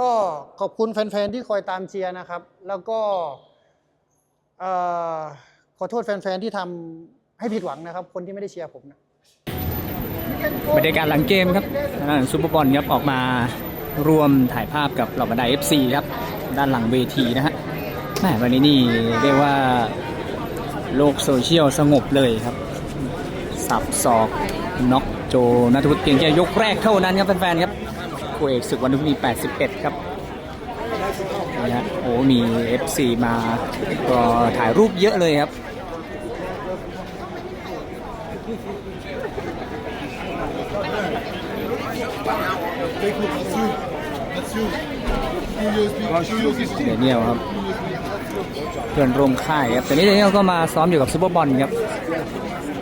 ก็ขอบคุณแฟนๆที่คอยตามเชียร์นะครับ แล้วก็ขอโทษแฟนๆที่ทำให้ผิดหวังนะครับ คนที่ไม่ได้เชียร์ผมนะบรรยากาศหลังเกมครับทางด้านซูเปอร์บอลครับออกมารวมถ่ายภาพกับเหล่าบรรดา FC ครับ ด้านหลังเวทีนะฮะแหมวันนี้นี่เรียกว่าโลกโซเชียลสงบเลยครับ สับศอกน็อกโจนัทวุฒิเพียงแค่ยกแรกเท่านั้นครับแฟนๆครับ คู่เอกศึกวันพรุ่งนี้ 81 ครับนี่ฮะโอ้มี FC มา ก็ถ่ายรูปเยอะเลยครับเดเนียลครับ เพื่อนร่วมค่ายครับแต่นี้เดเนียลก็มาซ้อมอยู่กับซูเปอร์บอลครับ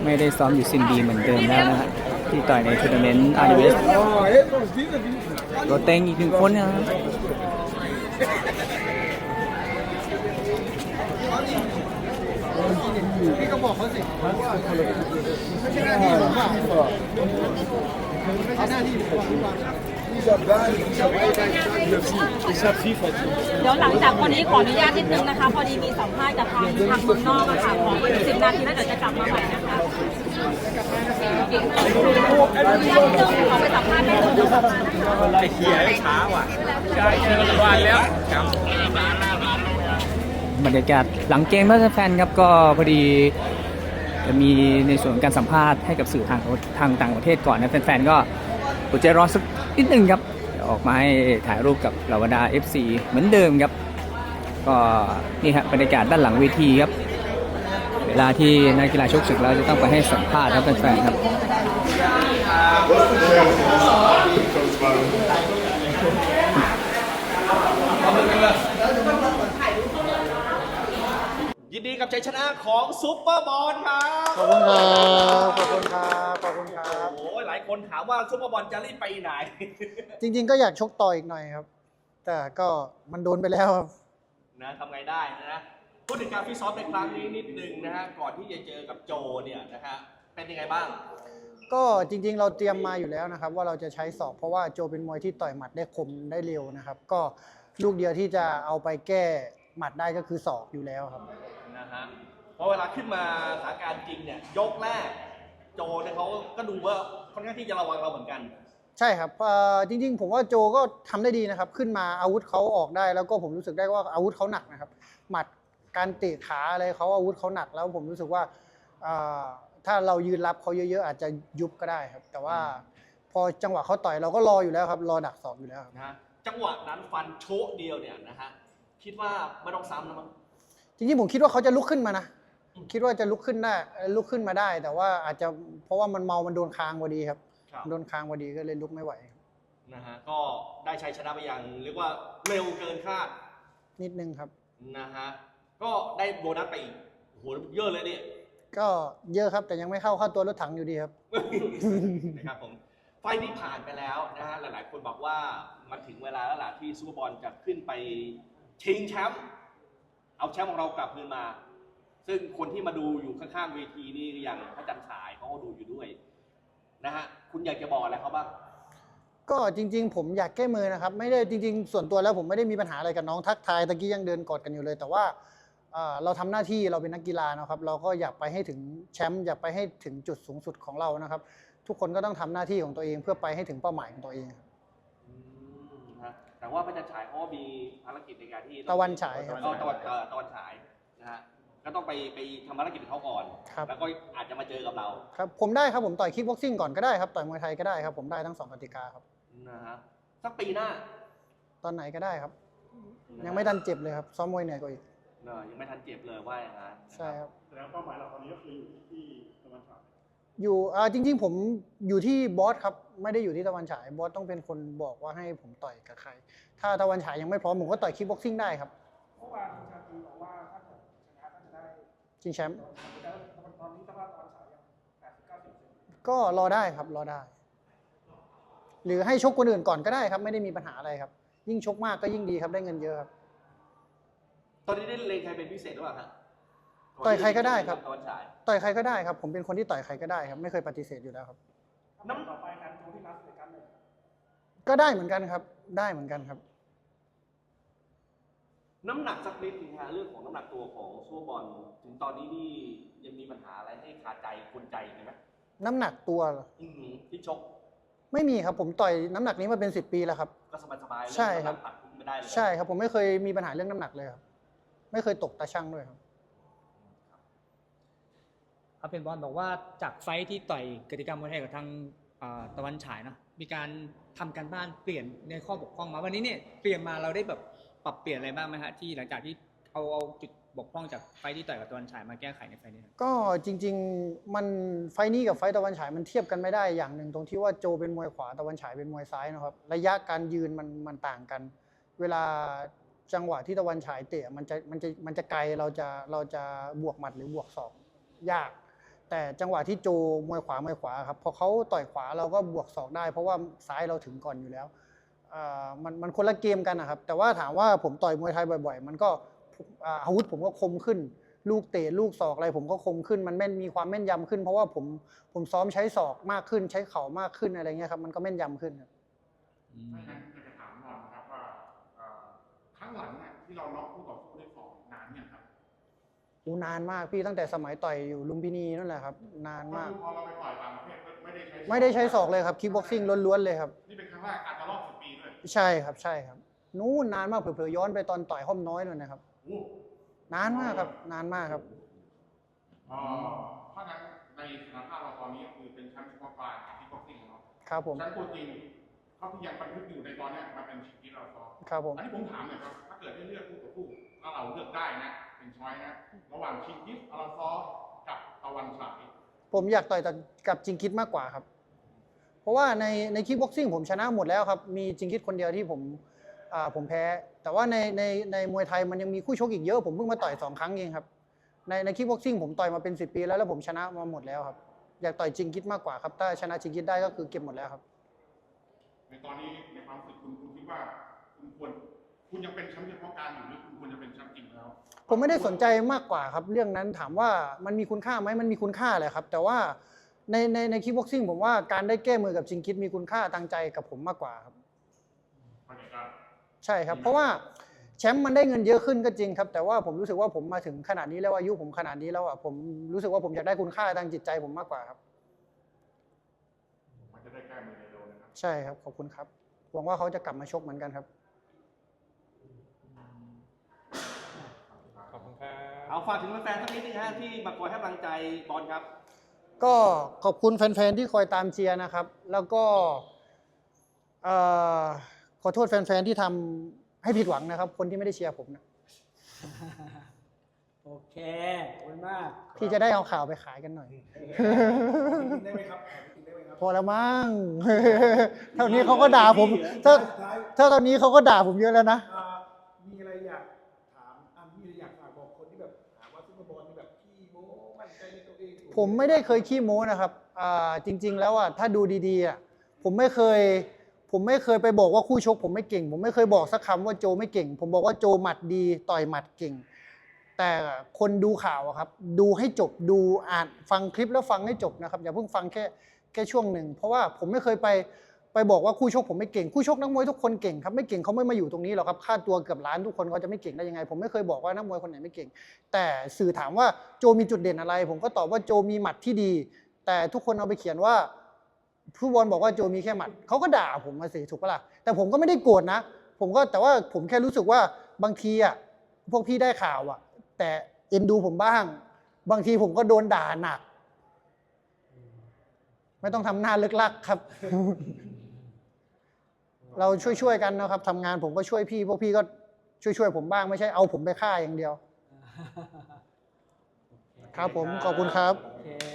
ไม่ได้ซ้อมอยู่ซินดีเหมือนเดิมแล้วนะฮะ ที่ต่อยในทัวร์นาเมนต์อาร์ดิเวสก็เต็งอีกหนึ่งคนนะครับเเดี๋ยวหลังจากวันนี้ขออนุญาตนิดนึงนะคะ พอดีมีสัมภาษณ์กับทางทางเมืองนอกอะค่ะ ขออีกสิบนาทีแล้วเดี๋ยวจะกลับมาใหม่นะคะขออนุญาตนิดนึงขอไปสัมภาษณ์นิดนึงเดี๋ยวกลับมานะคะบรรยากาศหลังเกมแล้วแฟนครับก็พอดีจะมีในส่วนการสัมภาษณ์ให้กับสื่อทางทางต่างประเทศก่อนนะแฟนๆก็อดใจรอสัก นิดนึงครับ ออกมาให้ถ่ายรูปกับเหล่าบรรดา FC เหมือนเดิมครับ ก็นี่ฮะบบรรยากาศด้านหลังเวทีครับ เวลาที่นักกีฬาชกศึกแล้วจะต้องไปให้สัมภาษณ์ครับแฟนๆครับ ยินดีกับชัยชนะของซุปเปอร์บอลครับขอบคุณครับ ขอบคุณครับ ขอบคุณครับ โอ้ยหลายคนถามว่าซุปเปอร์บอลจะรีบไปไหน จริง ๆ ก็อยากชกต่ออีกหน่อยครับ แต่ก็มันโดนไปแล้วครับ นะทำไงได้นะพูดถึงการฟิตซ้อมในครั้งนี้นิดนึงนะฮะก่อนที่จะเจอกับโจเนี่ยนะฮะเป็นยังไงบ้าง ก็จริงๆ เราเตรียมมาอยู่แล้วนะครับ ว่าเราจะใช้ศอกเพราะว่าโจเป็นมวยที่ต่อยหมัดได้คมได้เร็วนะครับ ก็ลูกเดียวที่จะเอาไปแก้หมัดได้ก็คือศอกอยู่แล้วครับ นะฮะพอเวลาขึ้นมาสถานการณ์จริงเนี่ยยกแรก โจเนี่ยเขาก็ดูว่าค่อนข้างที่จะระวังเราเหมือนกัน ใช่ครับเอ่อจริง ๆ ผมว่าโจก็ทำได้ดีนะครับ ขึ้นมาอาวุธเขาออกได้ แล้วก็ผมรู้สึกได้ว่าอาวุธเขาหนักนะครับ หมัดการเตะขาอะไรเขาอาวุธเขาหนักแล้วผมรู้สึกว่าเอ่อถ้าเรายืนรับเขาเยอะๆอาจจะยุบก็ได้ครับ แต่ว่าพอจังหวะเขาต่อยเราก็รออยู่แล้วครับ รอดักศอกอยู่แล้วครับ นะฮะจังหวะนั้นฟันโชะเดียวเนี่ยนะฮะคิดว่าไม่ต้องซ้ำนะมั้ง จริงๆผมคิดว่าเขาจะลุกขึ้นมานะ คิดว่าจะลุกขึ้นได้เอ่อลุกขึ้นมาได้ แต่ว่าอาจจะเพราะว่ามันเมามันโดนคางพอดีครับครับโดนคางพอดีก็เลยลุกไม่ไหว นะฮะก็ได้ชัยชนะไปอย่างเรียกว่าเร็วเกินคาดนิดนึงครับ นะฮะก็ได้โบนัสไปอีกโอ้โหเยอะเลยเนี่ย ก็เยอะครับแต่ยังไม่เข้าค่าตัวรถถังอยู่ดีครับ นะครับผมไฟล์ที่ผ่านไปแล้วนะฮะหลายๆ คนบอกว่ามันถึงเวลาแล้วล่ะที่ซูเปอร์บอลจะขึ้นไปชิงแชมป์ เอาแชมป์ของเรากลับคืนมา ซึ่งคนที่มาดูอยู่ข้างๆเวทีนี่อย่างพระจันทร์ฉายเขาก็ดูอยู่ด้วยนะฮะคุณอยากจะบอกอะไรเขาบ้างก็จริง ๆ ผมอยากแก้มือนะครับ ไม่ได้จริง ๆ ส่วนตัวแล้วผมไม่ได้มีปัญหาอะไรกับน้องทักทายตะกี้ยังเดินกอดกันอยู่เลย แต่ว่าเอ่อเราทำหน้าที่เราเป็นนักกีฬานะครับ เราก็อยากไปให้ถึงแชมป์อยากไปให้ถึงจุดสูงสุดของเรานะครับ ทุกคนก็ต้องทำหน้าที่ของตัวเองเพื่อไปให้ถึงเป้าหมายของตัวเองครับ แต่ว่าพระจันทร์ฉายเขาก็มีภารกิจในการที่ตะวันฉายครับเออตะวันเอ่อตะวันฉายนะฮะก็ต้องไปไปทำภารกิจของเขาก่อน ครับ แล้วก็อาจจะมาเจอกับเราครับ ผมได้ครับผมต่อยคิกบ็อกซิ่งก่อนก็ได้ครับต่อยมวยไทยก็ได้ครับผมได้ทั้งสองกติกาครับ นะฮะสักปีหน้าตอนไหนก็ได้ครับ นะฮะยังไม่ทันเจ็บเลยครับซ้อมมวยเหนื่อยกว่าอีกเนอะยังไม่ทันเจ็บเลยว่าอย่างนั้นนะใช่ครับแสดงว่าเป้าหมายเราตอนนี้ก็คืออยู่ที่ตะวันฉาย อยู่อ่าจริง ๆ ผมอยู่ที่บอสครับ ไม่ได้อยู่ที่ตะวันฉาย บอสต้องเป็นคนบอกว่าให้ผมต่อยกับใคร ถ้าตะวันฉายยังไม่พร้อมผมก็ต่อยคิกบ็อกซิ่งได้ครับเมื่อวานคุณชาตรีบอกว่าถ้าเกิดชนะก็จะได้ชิงแชมป์แต่ตอนนี้สภาพตะวันฉายยังแปดสิบเก้าสิบเปอร์เซ็นต์ก็รอได้ครับรอได้ หรือให้ชกคนอื่นก่อนก็ได้ครับ ไม่ได้มีปัญหาอะไรครับ ยิ่งชกมากก็ยิ่งดีครับได้เงินเยอะครับ ตอนนี้ได้เลงใครเป็นพิเศษหรือเปล่าฮะ ต่อยใครก็ได้ครับตะวันฉายต่อยใครก็ได้ครับ ผมเป็นคนที่ต่อยใครก็ได้ครับไม่เคยปฏิเสธอยู่แล้วครับ น้ำต่อไปการโชว์ที่รัสเวกัสเลยก็ได้เหมือนกันครับ ได้เหมือนกันครับ น้ำหนักสักนิดนึงฮะเรื่องของน้ำหนักตัวของซูเปอร์บอลถึงตอนนี้นี่ยังมีปัญหาอะไรให้คาใจคนใจอยู่ไหมน้ำหนักตัวเหรออือหือที่ชกไม่มีครับ ผมต่อยน้ำหนักนี้มาเป็นสิบปีแล้วครับ ก็สบายๆใช่ครับเองน้ำหนักตัดไม่ได้เลย ใช่ครับ ผมไม่เคยมีปัญหาเรื่องน้ำหนักเลยครับ ไม่เคยตกตาช่างด้วยครับ ครับเป็นบอลบอกว่าจากไฟที่ต่อยกติกรรมมวยไทยกับทางตะวันฉายเนาะมีการทำการบ้านเปลี่ยนในข้อบกพร่องมาวันนี้เนี่ยเปลี่ยนมาเราได้แบบปรับเปลี่ยนอะไรบ้างไหมฮะที่หลังจากที่เอาเอาจุดบกพร่องจากไฟที่ต่อยกับตะวันฉายมาแก้ไขในไฟนี้ก็จริง ๆ มันไฟนี้กับไฟตะวันฉายมันเทียบกันไม่ได้อย่างหนึ่งตรงที่ว่าโจเป็นมวยขวาตะวันฉายเป็นมวยซ้ายนะครับ ระยะการยืนมันมันต่างกัน เวลาจังหวะที่ตะวันฉายเตะมันจะมันจะมันจะไกลเราจะเราจะบวกหมัดหรือบวกศอกยาก แต่จังหวะที่โจมวยขวามวยขวาครับพอเขาต่อยขวาเราก็บวกศอกได้ เพราะว่าซ้ายเราถึงก่อนอยู่แล้วอ่ามันมันคนละเกมกันนะครับ แต่ว่าถามว่าผมต่อยมวยไทยบ่อย ๆ มันก็อ่าอาวุธผมก็คมขึ้น ลูกเตะลูกศอกอะไรผมก็คมขึ้น มันแม่นมีความแม่นยำขึ้น เพราะว่าผมผมซ้อมใช้ศอกมากขึ้น ใช้เข่ามากขึ้นอะไรเงี้ยครับมันก็แม่นยำขึ้นครับถ้างั้นอยากจะถามก่อนนะครับว่าเอ่อครั้งหลังเนี่ยที่เราล็อกคู่ต่อสู้ได้สองนานเนี่ยงครับ อูนานมากพี่ตั้งแต่สมัยต่อยอยู่ลุมพินีนั่นแหละครับ นานมากก็คือพอเราไปต่อยต่างประเทศก็ไม่ได้ใช้ไม่ได้ใช้ศอกเลยครับคิกบ็อกซิ่งล้วนๆเลยครับ นี่เป็นครั้งแรกอาจจะรอบสิบปีด้วยใช่ครับใช่ครับ นู้นนานมากเผลอๆย้อนไปตอนต่อยห้อมน้อยนู่นนะครับ โอ้ นานมากครับ นานมากครับ เอ่อถ้างั้นในสถานภาพเราตอนนี้ก็คือเป็นแชมป์เฉพาะกายที่บ็อกซิ่งของเราครับผมแชมป์ตัวจริงเขาที่ยังบันทึกอยู่ในตอนเนี้ยมันเป็นชิคกี้เราซ้อมครับผม อันนี้ผมถามหน่อยครับ ถ้าเกิดให้เลือกคู่ต่อสู้ถ้าเราเลือกได้นะ เป็นช้อยนะระหว่างชิงกิสอาราซอกับตะวันฉายผมอยากต่อยกับจิงคิดมากกว่าครับ เพราะว่าในในคิกบ็อกซิ่งผมชนะหมดแล้วครับ มีจิงคิดคนเดียวที่ผมอ่าผมแพ้ แต่ว่าในในในมวยไทยมันยังมีคู่ชกอีกเยอะ ผมเพิ่งมาต่อยสองครั้งเองครับ ในในคิกบ็อกซิ่งผมต่อยมาเป็น10ปีแล้วแล้วผมชนะมาหมดแล้วครับ อยากต่อยจิงคิดมากกว่าครับ ถ้าชนะจิงคิดได้ก็คือเก็บหมดแล้วครับ ในตอนนี้ในความรู้สึกคุณคุณคิดว่าคุณควร คุณยังเป็นแชมป์เฉพาะการอยู่หรือคุณควรจะเป็นแชมป์จริงแล้ว ผมไม่ได้สนใจมากกว่าครับ เรื่องนั้นถามว่ามันมีคุณค่าไหมมันมีคุณค่าแหละครับ แต่ว่าในในในคิกบ็อกซิ่งผมว่าการได้แก้มือกับจิงคิดมีคุณค่าทางใจกับผมมากกว่าครับบรรยากาศใช่ครับ เพราะว่าแชมป์มันได้เงินเยอะขึ้นก็จริงครับ แต่ว่าผมรู้สึกว่าผมมาถึงขนาดนี้แล้วอายุผมขนาดนี้แล้วอะผมรู้สึกว่าผมอยากได้คุณค่าทางจิตใจผมมากกว่าครับมันจะได้แก้มือเร็วๆนะครับใช่ครับขอบคุณครับหวังว่าเขาจะกลับมาชกเหมือนกันครับ ขอบ คุณครับเอาฝากถึงแฟนๆสักนิดนึงฮะที่มาคอยให้กำลังใจบอลครับ ก็ขอบคุณแฟนๆที่คอยตามเชียร์นะครับ แล้วก็เอ่อขอโทษแฟนๆที่ทำให้ผิดหวังนะครับ คนที่ไม่ได้เชียร์ผมนะโอเคขอบคุณมากที่จะได้เอาข่าวไปขายกันหน่อย ได้ไหมครับกินได้ไหมครับพอแล้วมั้ง เท่านี้เขาก็ด่าผม ถ้าถ้าตอนนี้เขาก็ด่าผมเยอะแล้วนะ อ่า ผมไม่ได้เคยขี้โม้นะครับอ่าจริง ๆ แล้วอะถ้าดูดีๆอะผมไม่เคย ผมไม่เคยไปบอกว่าคู่ชก ผมไม่เก่ง ผมไม่เคยบอกสักคำว่าโจไม่เก่ง ผมบอกว่าโจหมัดดีต่อยหมัดเก่ง แต่คนดูข่าวครับ ดูให้จบดูอ่านฟังคลิปแล้วฟังให้จบนะครับอย่าเพิ่งฟังแค่แค่ช่วงหนึ่ง เพราะว่าผมไม่เคยไป ไปบอกว่าคู่ชกผมไม่เก่งคู่ชกนักมวยทุกคนเก่งครับไม่เก่งเขาไม่มาอยู่ตรงนี้หรอกครับค่าตัวเกือบล้านทุกคนเขาจะไม่เก่งได้ยังไง ผมไม่เคยบอกว่านักมวยคนไหนไม่เก่ง แต่สื่อถามว่าโจมีจุดเด่นอะไร ผมก็ตอบว่าโจมีหมัดที่ดี แต่ทุกคนเอาไปเขียนว่าผู้บอลบอกว่าโจมีแค่หมัดเขาก็ด่าผมมาสิถูกปะล่ะแต่ผมก็ไม่ได้โกรธนะ ผมก็แต่ว่าผมแค่รู้สึกว่าบางทีอะพวกพี่ได้ข่าวอะ แต่เอ็นดูผมบ้าง บางทีผมก็โดนด่าหนักไม่ต้องทำหน้าลึกลักครับ เราช่วยๆกันนะครับทำงานผมก็ช่วยพี่ พวกพี่ก็ช่วยๆผมบ้างไม่ใช่เอาผมไปฆ่าอย่างเดียว ครับผมขอบคุณครับ โอเค